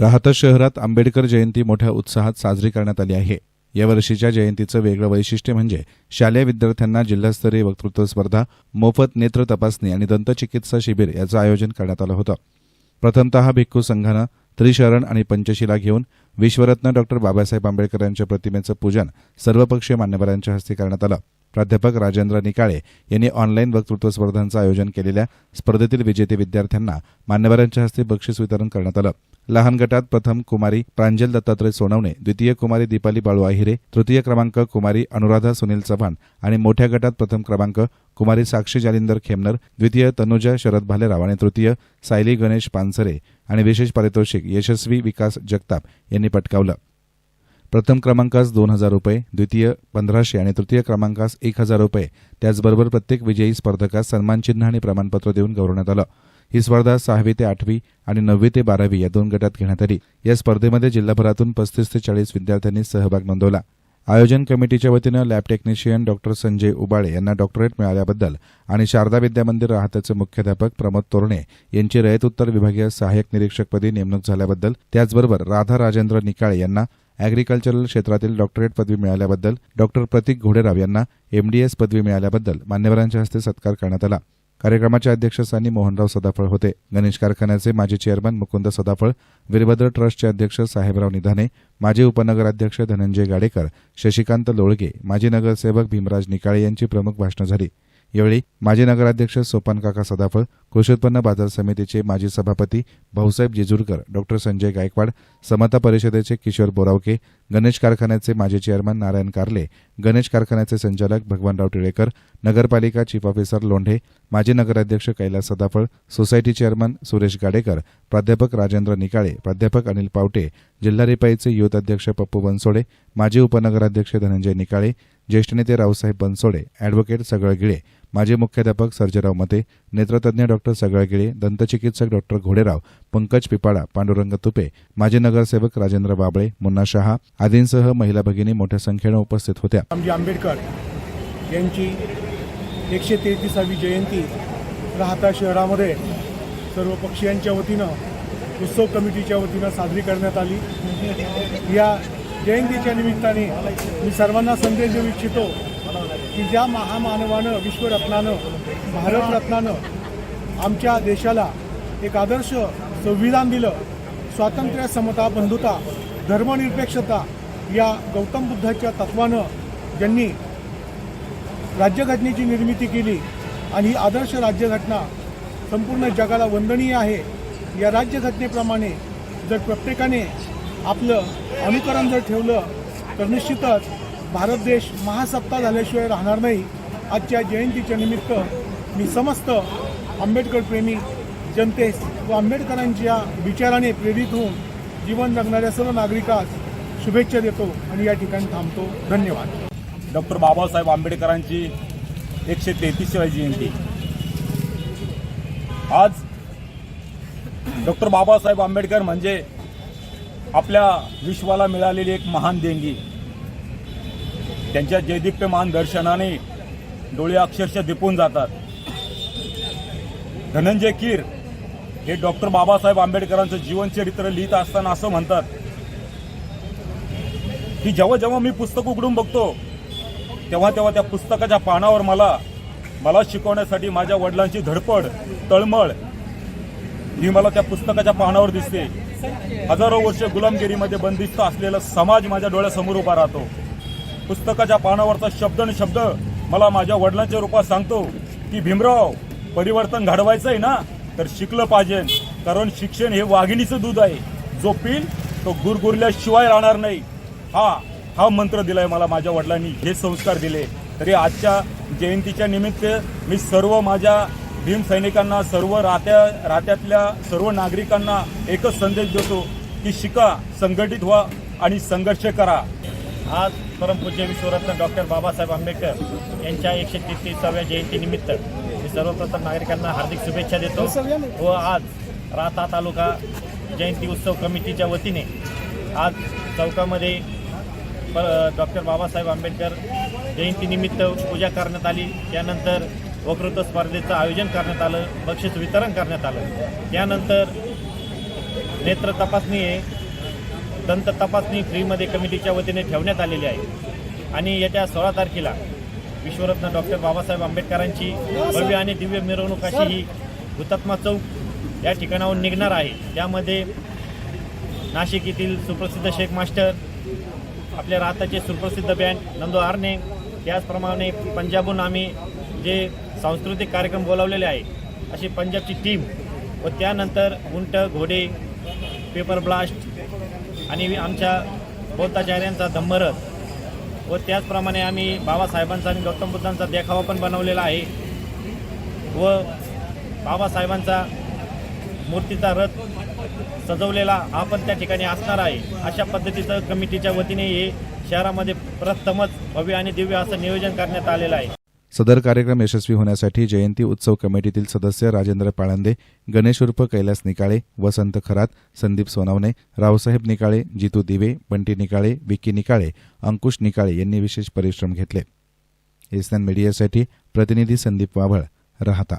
राहता शहरात आंबेडकर जयंती मोठ्या उत्साहात साजरी करण्यात आली आहे. यावर्षीच्या जयंतीचं वेगळं वैशिष्ट्य म्हणजे शालेय विद्यार्थ्यांना जिल्हास्तरीय वक्तृत्व स्पर्धा मोफत नेत्र तपासणी आणि दंतचिकित्सा शिबिर याचं आयोजन करण्यात आलं होतं. प्रथमतः भिक्खू संघानं त्रिशरण आणि पंचशिला घेऊन विश्वरत्न डॉक्टर बाबासाहेब आंबेडकर यांच्या प्रतिमेचं पूजन सर्वपक्षीय मान्यवरांच्या हस्ते करण्यात आलं. प्राध्यापक राजेंद्र निकाळे यांनी ऑनलाईन वक्तृत्व स्पर्धांचं आयोजन केलेल्या स्पर्धेतील विजेते विद्यार्थ्यांना मान्यवरांच्या हस्ते बक्षीस वितरण करण्यात आलं. लहान गटात प्रथम कुमारी प्रांजल दत्तात्रय सोनवणे द्वितीय कुमारी दीपाली बाळू आहिरे तृतीय क्रमांक कुमारी अनुराधा सुनील चव्हाण आणि मोठ्या गटात प्रथम क्रमांक कुमारी साक्षी जालिंदर खेमनर द्वितीय तनुजा शरद भालेराव आणि तृतीय सायली गणेश पानसरे आणि विशेष पारितोषिक यशस्वी विकास जगताप यांनी पटकावलं. प्रथम क्रमांकास दोन हजार रुपये द्वितीय पंधराशे आणि तृतीय क्रमांकास एक हजार रुपये. त्याचबरोबर प्रत्येक विजयी स्पर्धकास सन्मानचिन्ह आणि प्रमाणपत्र देऊन गौरवण्यात आलं. ही स्पर्धा सहावी ते आठवी आणि नववी ते बारावी या दोन गटात घेण्यात आली. या स्पर्धेमध्ये जिल्हाभरातून पस्तीस ते चाळीस विद्यार्थ्यांनी सहभाग नोंदवला. आयोजन कमिटीच्या वतीनं lab technician doctor Sanjay Ubale यांना डॉक्टरेट मिळाल्याबद्दल आणि शारदा विद्या मंदिर राहत्याचे मुख्याध्यापक प्रमोद तोरणे यांची रयत उत्तर विभागीय सहाय्यक निरीक्षकपदी नेमणूक झाल्याबद्दल त्याचबरोबर राधा राजेंद्र निकाळे यांना अॅग्रिकल्चरल क्षेत्रातील डॉक्टरेट पदवी मिळाल्याबद्दल डॉक्टर प्रतीक घोडेराव यांना एमडीएस पदवी मिळाल्याबद्दल मान्यवरांच्या हस्ते सत्कार करण्यात आला. कार्यक्रमाच्या अध्यक्षस्थानी मोहनराव सदाफळ होते. गणेश कारखान्याचे माजी चेअरमन मुकुंद सदाफळ वीरभद्र ट्रस्टचे अध्यक्ष साहेबराव निधाने माजी उपनगराध्यक्ष धनंजय गाडेकर शशिकांत लोळगे माजी नगरसेवक भीमराज निकाळे यांची प्रमुख भाषणं झाली. यावेळी माजी नगराध्यक्ष सोपान काका सदाफळ कृषी उत्पन्न बाजार समितीचे माजी सभापती भाऊसाहेब जेजूरकर डॉक्टर संजय गायकवाड समता परिषदेचे किशोर बोरावके गणेश कारखान्याचे माजी चेअरमन नारायण कारले गणेश कारखान्याचे संचालक भगवानराव टिळेकर नगरपालिका चीफ ऑफिसर लोंढे माजी नगराध्यक्ष कैलास सदाफळ सोसायटी चेअरमन सुरेश गाडेकर प्राध्यापक राजेंद्र निकाळे प्राध्यापक अनिल पावटे जिल्हा रिपाईचे युथ अध्यक्ष पप्पू बनसोडे माजी उपनगराध्यक्ष धनंजय निकाळे ज्येष्ठ नेते रावसाहेब बनसोडे अॅडव्होकेट सगळगिळे माजी मुख्याध्यापक सर्जेराव मते नेत्रतज्ञ डॉक्टर सगळगिळे दंतचिकित्सक डॉक्टर घोडेराव पंकज पिपाळा पांडुरंग तुपे माजी नगरसेवक राजेंद्र बाबळे मुन्ना शहा आदींसह महिला भगिनी मोठ्या संख्येनं उपस्थित होत्या. आंबेडकर यांची एकशे तेहतीसावी जयंती राहता शहरामध्ये सर्व पक्षीयांच्या वतीनं उत्सव कमिटीच्या वतीनं साजरी करण्यात आली. या जयंतीच्या निमित्ताने मी सर्वांना संदेश देऊ इच्छितो की ज्या महामानवानं विश्वरत्नानं भारतरत्नानं आमच्या देशाला एक आदर्श संविधान दिलं स्वातंत्र्य समता बंधुता धर्मनिरपेक्षता या गौतम बुद्धाच्या तत्वानं ज्यांनी राज्यघटनेची निर्मिती केली आणि ही आदर्श राज्यघटना संपूर्ण जगाला वंदनीय आहे या राज्यघटनेप्रमाणे जर प्रत्येकाने आपलं अनुकरण जर ठेवलं तर निश्चितच भारत देश महासत्ता झाल्याशिवाय राहणार नाही. आजच्या जयंतीच्या निमित्त मी समस्त आंबेडकरप्रेमी जनतेस व आंबेडकरांच्या विचाराने प्रेरित होऊन जीवन जगणाऱ्या सर्व नागरिकास शुभेच्छा देतो आणि या ठिकाणी थांबतो. धन्यवाद. डॉक्टर बाबासाहेब आंबेडकरांची एकशे तेहतीसव्या जयंती. आज डॉक्टर बाबासाहेब आंबेडकर म्हणजे आपल्या विश्वाला मिळालेली एक महान देणगी. त्यांच्या जयदीप्यमान दर्शनाने डोळे अक्षरशः दिपून जातात. धनंजय कीर हे डॉक्टर बाबासाहेब आंबेडकरांचं जीवनचरित्र लिहित असताना असं म्हणतात की जेव्हा जेव्हा मी पुस्तक उघडून बघतो तेव्हा तेव्हा त्या पुस्तकाच्या पानावर मला मला शिकवण्यासाठी माझ्या वडिलांची धडपड तळमळ ही मला त्या पुस्तकाच्या पानावर दिसते. हजारो वर्ष गुलामगिरीमध्ये बंदिस्त असलेला समाज माझ्या डोळ्यासमोर उभा राहतो. पुस्तकाच्या पानावरचा शब्द आणि शब्द मला माझ्या वडिलांच्या रूपात सांगतो की भीमराव परिवर्तन घडवायचं आहे ना? तर शिकलं पाहिजे. कारण शिक्षण हे वाघिणीचं दूध आहे. जो पिल तो गुरगुरल्याशिवाय राहणार नाही. हा हा मंत्र दिलाय मला माझ्या वडिलांनी. हे संस्कार दिले. तरी आजच्या जयंतीच्या निमित्त मी सर्व माझ्या भीम सैनिकांना सर्व रात्या रात्यातल्या सर्व नागरिकांना एकच संदेश देतो की शिका संघटित व्हा आणि संघर्ष करा. आज परमपूज्य विश्वरत्न डॉक्टर बाबासाहेब आंबेडकर यांच्या एकशे तेहतीसाव्या जयंतीनिमित्त मी सर्वप्रथम नागरिकांना हार्दिक शुभेच्छा देतो व आज राहता तालुका जयंती उत्सव कमिटीच्या वतीने आज चौकामध्ये डॉक्टर बाबासाहेब आंबेडकर जयंतीनिमित्त पूजा करण्यात आली. त्यानंतर वक्तृत्व स्पर्धेचं आयोजन करण्यात आलं बक्षीस वितरण करण्यात आलं. त्यानंतर नेत्र तपासणी हे दंत तपासणी फ्रीमध्ये कमिटीच्या वतीने ठेवण्यात आलेली आहे. आणि येत्या सोळा तारखेला विश्वरत्न डॉक्टर बाबासाहेब आंबेडकरांची भव्य आणि दिव्य मिरवणूक अशी ही हुतात्मा चौक या ठिकाणाहून निघणार आहे. त्यामध्ये नाशिक येथील सुप्रसिद्ध शेख मास्टर आपल्या राहताचे सुप्रसिद्ध बँड नंदू आरणे त्याचप्रमाणे पंजाबहून आम्ही जे सांस्कृतिक कार्यक्रम बोलावलेले आहे. अशी पंजाबची टीम व त्यानंतर उंट घोडे पेपर ब्लास्ट आणि आमच्या बौद्धाचार्यांचा धम्मरथ व त्याचप्रमाणे आम्ही बाबासाहेबांचा आणि गौतम बुद्धांचा देखावा पण बनवलेला आहे व बाबासाहेबांचा मूर्तीचा रथ सजवलेला हा पण त्या ठिकाणी असणार आहे. अशा पद्धतीचं कमिटीच्या वतीने हे शहरामध्ये प्रथमच भव्य आणि दिव्य असं नियोजन करण्यात आलेलं आहे. सदर कार्यक्रम यशस्वी होण्यासाठी जयंती उत्सव कमिटीतील सदस्य राजेंद्र पाळंदे गणेश उर्फ कैलास निकाळे वसंत खरात संदीप सोनावणे रावसाहेब निकाळे जितू दिवे बंटी निकाळे विक्की निकाळे अंकुश निकाळे यांनी विशेष परिश्रम घेतले. एसएन मीडियासाठी प्रतिनिधी संदीप वाभळ राहता.